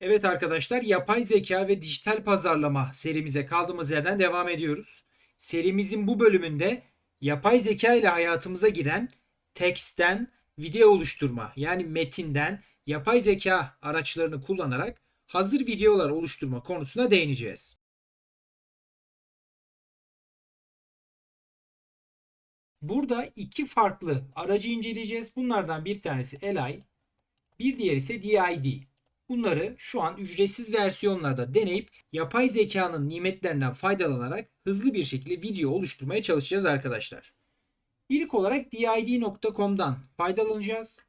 Evet arkadaşlar, yapay zeka ve dijital pazarlama serimize kaldığımız yerden devam ediyoruz. Serimizin bu bölümünde yapay zeka ile hayatımıza giren teksten video oluşturma yani metinden yapay zeka araçlarını kullanarak hazır videolar oluşturma konusuna değineceğiz. Burada iki farklı aracı inceleyeceğiz. Bunlardan bir tanesi AI, bir diğeri ise DID. Bunları şu an ücretsiz versiyonlarda deneyip yapay zekanın nimetlerinden faydalanarak hızlı bir şekilde video oluşturmaya çalışacağız arkadaşlar. İlk olarak did.com'dan faydalanacağız.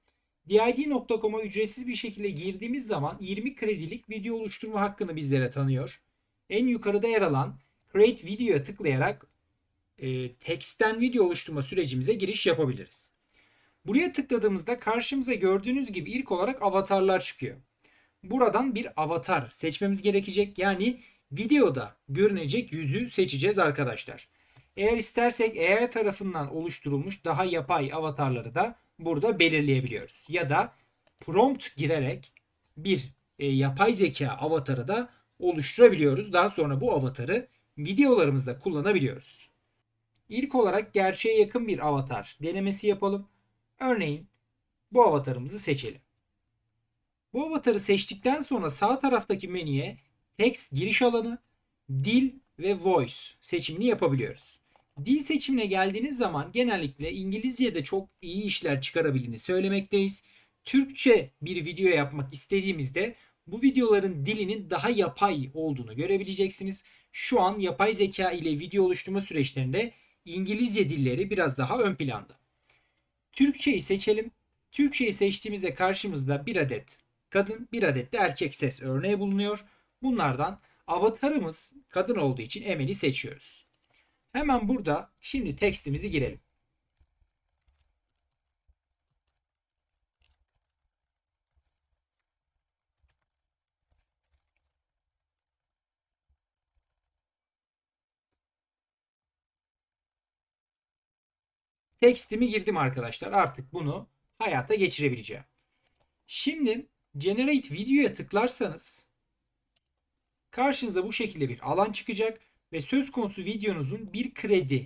did.com'a ücretsiz bir şekilde girdiğimiz zaman 20 kredilik video oluşturma hakkını bizlere tanıyor. En yukarıda yer alan Create Video'ya tıklayarak e, teksten video oluşturma sürecimize giriş yapabiliriz. Buraya tıkladığımızda karşımıza gördüğünüz gibi ilk olarak avatarlar çıkıyor. Buradan bir avatar seçmemiz gerekecek. Yani videoda görünecek yüzü seçeceğiz arkadaşlar. Eğer istersek AI tarafından oluşturulmuş daha yapay avatarları da burada belirleyebiliyoruz. Ya da prompt girerek bir e, yapay zeka avatarı da oluşturabiliyoruz. Daha sonra bu avatarı videolarımızda kullanabiliyoruz. İlk olarak gerçeğe yakın bir avatar denemesi yapalım. Örneğin bu avatarımızı seçelim. Bu avatarı seçtikten sonra sağ taraftaki menüye text giriş alanı, dil ve voice seçimini yapabiliyoruz. Dil seçimine geldiğiniz zaman genellikle İngilizce'de çok iyi işler çıkarabildiğini söylemekteyiz. Türkçe bir video yapmak istediğimizde bu videoların dilinin daha yapay olduğunu görebileceksiniz. Şu an yapay zeka ile video oluşturma süreçlerinde İngilizce dilleri biraz daha ön planda. Türkçeyi seçelim. Türkçeyi seçtiğimizde karşımızda bir adet kadın, bir adet de erkek ses örneği bulunuyor. Bunlardan avatarımız kadın olduğu için Emel'i seçiyoruz. Hemen burada şimdi tekstimizi girelim. Tekstimi girdim arkadaşlar. Artık bunu hayata geçirebileceğim. Şimdi Generate Video'ya tıklarsanız karşınıza bu şekilde bir alan çıkacak ve söz konusu videonuzun bir kredi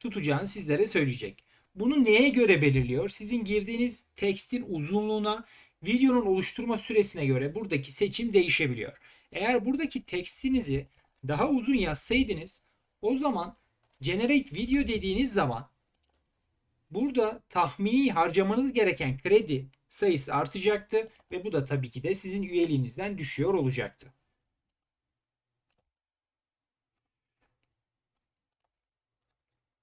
tutacağını sizlere söyleyecek. Bunu neye göre belirliyor? Sizin girdiğiniz tekstin uzunluğuna, videonun oluşturma süresine göre buradaki seçim değişebiliyor. Eğer buradaki tekstinizi daha uzun yazsaydınız o zaman Generate Video dediğiniz zaman burada tahmini harcamanız gereken kredi sayısı artacaktı ve bu da tabii ki de sizin üyeliğinizden düşüyor olacaktı.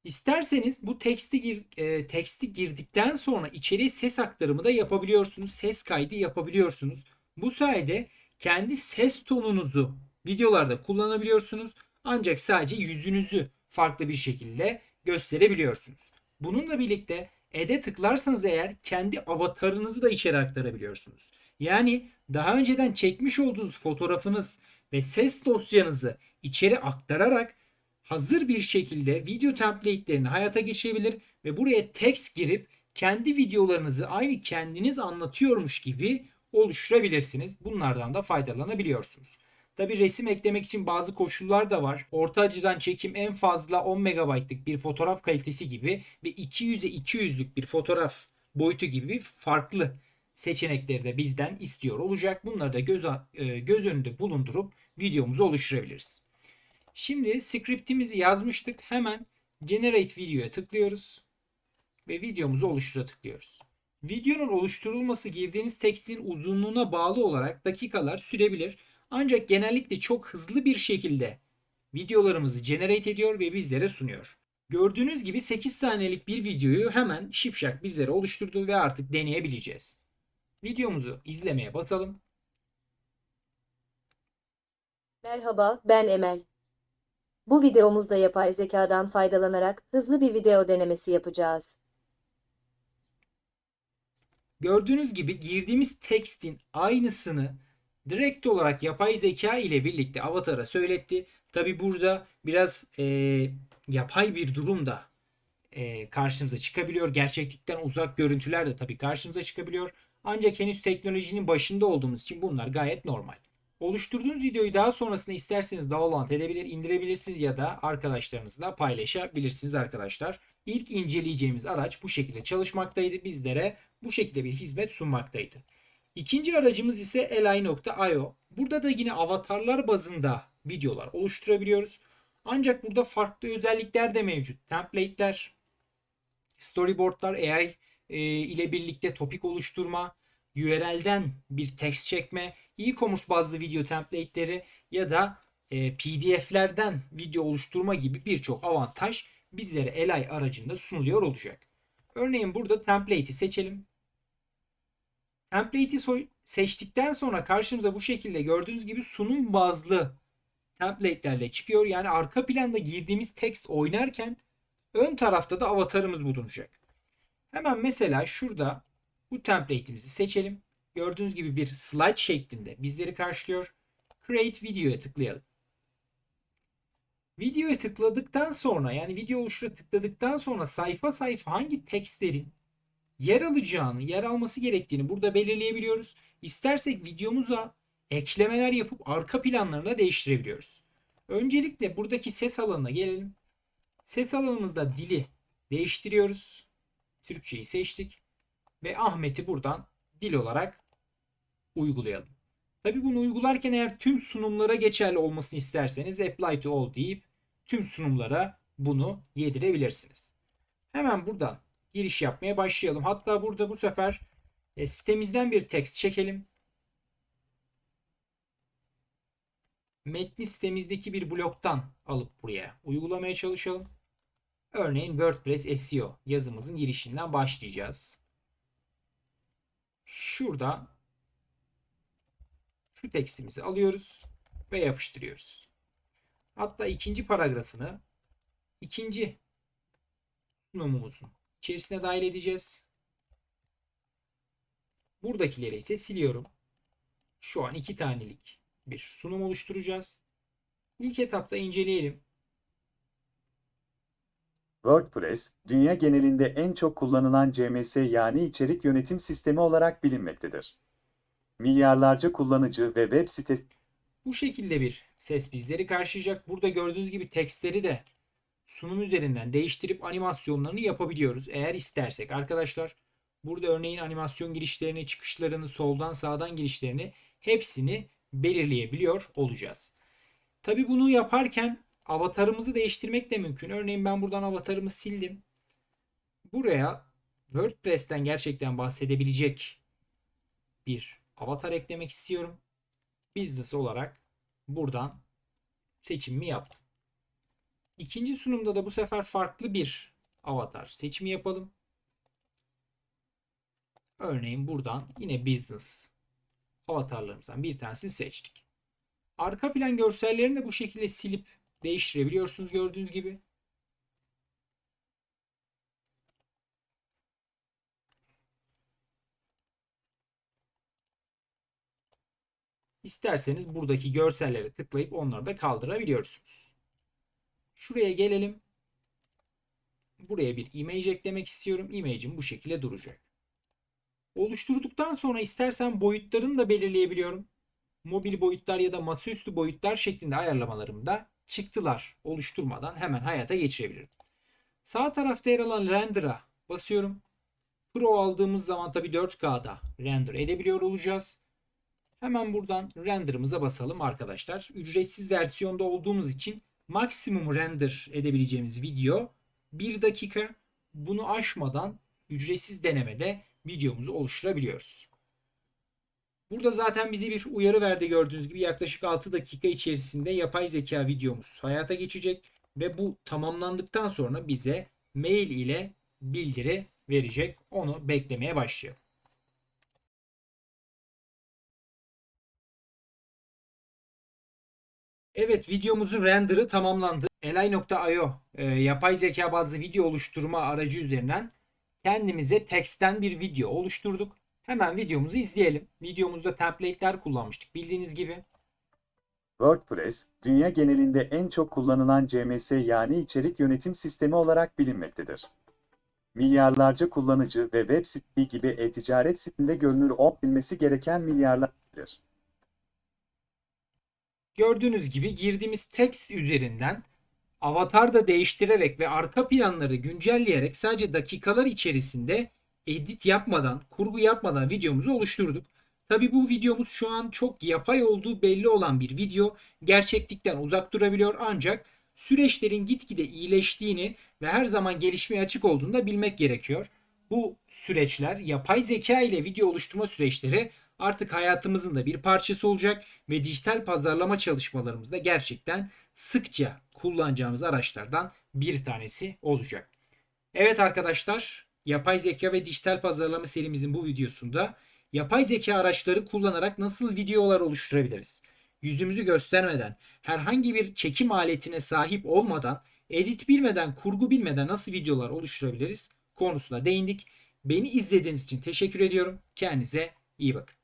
İsterseniz bu teksti gir, e, teksti girdikten sonra içeriye ses aktarımı da yapabiliyorsunuz. Ses kaydı yapabiliyorsunuz. Bu sayede kendi ses tonunuzu videolarda kullanabiliyorsunuz. Ancak sadece yüzünüzü farklı bir şekilde gösterebiliyorsunuz. Bununla birlikte Ed'e tıklarsanız eğer kendi avatarınızı da içeri aktarabiliyorsunuz. Yani daha önceden çekmiş olduğunuz fotoğrafınız ve ses dosyanızı içeri aktararak hazır bir şekilde video template'lerini hayata geçirebilir ve buraya text girip kendi videolarınızı aynı kendiniz anlatıyormuş gibi oluşturabilirsiniz. Bunlardan da faydalanabiliyorsunuz. Tabi resim eklemek için bazı koşullar da var. Orta açıdan çekim en fazla 10 MB'lık bir fotoğraf kalitesi gibi ve 200'e 200'lük bir fotoğraf boyutu gibi farklı seçenekleri de bizden istiyor olacak. Bunları da göz, e, göz önünde bulundurup videomuzu oluşturabiliriz. Şimdi scriptimizi yazmıştık. Hemen Generate Video'ya tıklıyoruz. Ve videomuzu oluştura tıklıyoruz. Videonun oluşturulması girdiğiniz tekstin uzunluğuna bağlı olarak dakikalar sürebilir. Ancak genellikle çok hızlı bir şekilde videolarımızı generate ediyor ve bizlere sunuyor. Gördüğünüz gibi 8 saniyelik bir videoyu hemen Şipşak bizlere oluşturdu ve artık deneyebileceğiz. Videomuzu izlemeye basalım. Merhaba, ben Emel. Bu videomuzda yapay zekadan faydalanarak hızlı bir video denemesi yapacağız. Gördüğünüz gibi girdiğimiz tekstin aynısını direkt olarak yapay zeka ile birlikte avatara söyletti. Tabi burada biraz e, yapay bir durum da e, karşımıza çıkabiliyor. Gerçeklikten uzak görüntüler de tabii karşımıza çıkabiliyor. Ancak henüz teknolojinin başında olduğumuz için bunlar gayet normal. Oluşturduğunuz videoyu daha sonrasında isterseniz download edebilir, indirebilirsiniz ya da arkadaşlarınızla paylaşabilirsiniz arkadaşlar. İlk inceleyeceğimiz araç bu şekilde çalışmaktaydı. Bizlere bu şekilde bir hizmet sunmaktaydı. İkinci aracımız ise Eli.io. Burada da yine avatarlar bazında videolar oluşturabiliyoruz. Ancak burada farklı özellikler de mevcut. Template'ler, storyboardlar, AI e, ile birlikte topik oluşturma, URL'den bir text çekme, e-commerce bazlı video template'leri ya da e, PDF'lerden video oluşturma gibi birçok avantaj bizlere Eli aracında sunuluyor olacak. Örneğin burada template'i seçelim. Template'i seçtikten sonra karşımıza bu şekilde gördüğünüz gibi sunum bazlı template'lerle çıkıyor. Yani arka planda girdiğimiz text oynarken ön tarafta da avatarımız bulunacak. Hemen mesela şurada bu template'imizi seçelim. Gördüğünüz gibi bir slide şeklinde bizleri karşılıyor. Create Video'ya tıklayalım. Videoya tıkladıktan sonra yani video oluştura tıkladıktan sonra sayfa sayfa hangi tekstlerin yer alacağını, yer alması gerektiğini burada belirleyebiliyoruz. İstersek videomuza eklemeler yapıp arka planlarını da değiştirebiliyoruz. Öncelikle buradaki ses alanına gelelim. Ses alanımızda dili değiştiriyoruz. Türkçeyi seçtik ve Ahmet'i buradan dil olarak uygulayalım. Tabi bunu uygularken eğer tüm sunumlara geçerli olmasını isterseniz apply to all deyip tüm sunumlara bunu yedirebilirsiniz. Hemen buradan giriş yapmaya başlayalım. Hatta burada bu sefer e, sitemizden bir text çekelim. Metni sitemizdeki bir bloktan alıp buraya uygulamaya çalışalım. Örneğin WordPress SEO yazımızın girişinden başlayacağız. Şurada şu tekstimizi alıyoruz ve yapıştırıyoruz. Hatta ikinci paragrafını ikinci sunumumuzun içerisine dahil edeceğiz. Buradakileri ise siliyorum. Şu an iki tanelik bir sunum oluşturacağız. İlk etapta inceleyelim. WordPress, dünya genelinde en çok kullanılan CMS yani içerik yönetim sistemi olarak bilinmektedir. Milyarlarca kullanıcı ve web sitesi Bu şekilde bir ses bizleri karşılayacak. Burada gördüğünüz gibi tekstleri de sunum üzerinden değiştirip animasyonlarını yapabiliyoruz. Eğer istersek arkadaşlar. Burada örneğin animasyon girişlerini, çıkışlarını, soldan sağdan girişlerini hepsini belirleyebiliyor olacağız. Tabi bunu yaparken avatarımızı değiştirmek de mümkün. Örneğin ben buradan avatarımı sildim. Buraya WordPress'ten gerçekten bahsedebilecek bir avatar eklemek istiyorum. Business olarak buradan seçimimi yaptım. İkinci sunumda da bu sefer farklı bir avatar seçimi yapalım. Örneğin buradan yine business avatarlarımızdan bir tanesini seçtik. Arka plan görsellerini de bu şekilde silip değiştirebiliyorsunuz gördüğünüz gibi. İsterseniz buradaki görsellere tıklayıp onları da kaldırabiliyorsunuz. Şuraya gelelim. Buraya bir image eklemek istiyorum. Image'im bu şekilde duracak. Oluşturduktan sonra istersen boyutlarını da belirleyebiliyorum. Mobil boyutlar ya da masaüstü boyutlar şeklinde ayarlamalarımı da çıktılar oluşturmadan hemen hayata geçirebilirim. Sağ tarafta yer alan render'a basıyorum. Pro aldığımız zaman tabi 4K'da render edebiliyor olacağız. Hemen buradan render'ımıza basalım arkadaşlar. Ücretsiz versiyonda olduğumuz için maksimum render edebileceğimiz video 1 dakika. Bunu aşmadan ücretsiz denemede videomuzu oluşturabiliyoruz. Burada zaten bize bir uyarı verdi gördüğünüz gibi yaklaşık 6 dakika içerisinde yapay zeka videomuz hayata geçecek ve bu tamamlandıktan sonra bize mail ile bildiri verecek. Onu beklemeye başlayalım. Evet videomuzun render'ı tamamlandı. Eli.io e, yapay zeka bazlı video oluşturma aracı üzerinden kendimize teksten bir video oluşturduk. Hemen videomuzu izleyelim. Videomuzda template'ler kullanmıştık bildiğiniz gibi. WordPress, dünya genelinde en çok kullanılan CMS yani içerik yönetim sistemi olarak bilinmektedir. Milyarlarca kullanıcı ve web sitesi gibi e-ticaret sitinde görünür olabilmesi gereken milyarlardır. Gördüğünüz gibi girdiğimiz text üzerinden avatar da değiştirerek ve arka planları güncelleyerek sadece dakikalar içerisinde edit yapmadan, kurgu yapmadan videomuzu oluşturduk. Tabi bu videomuz şu an çok yapay olduğu belli olan bir video. Gerçeklikten uzak durabiliyor ancak süreçlerin gitgide iyileştiğini ve her zaman gelişmeye açık olduğunu da bilmek gerekiyor. Bu süreçler yapay zeka ile video oluşturma süreçleri artık hayatımızın da bir parçası olacak ve dijital pazarlama çalışmalarımızda gerçekten sıkça kullanacağımız araçlardan bir tanesi olacak. Evet arkadaşlar, yapay zeka ve dijital pazarlama serimizin bu videosunda yapay zeka araçları kullanarak nasıl videolar oluşturabiliriz? Yüzümüzü göstermeden, herhangi bir çekim aletine sahip olmadan, edit bilmeden, kurgu bilmeden nasıl videolar oluşturabiliriz konusuna değindik. Beni izlediğiniz için teşekkür ediyorum. Kendinize iyi bakın.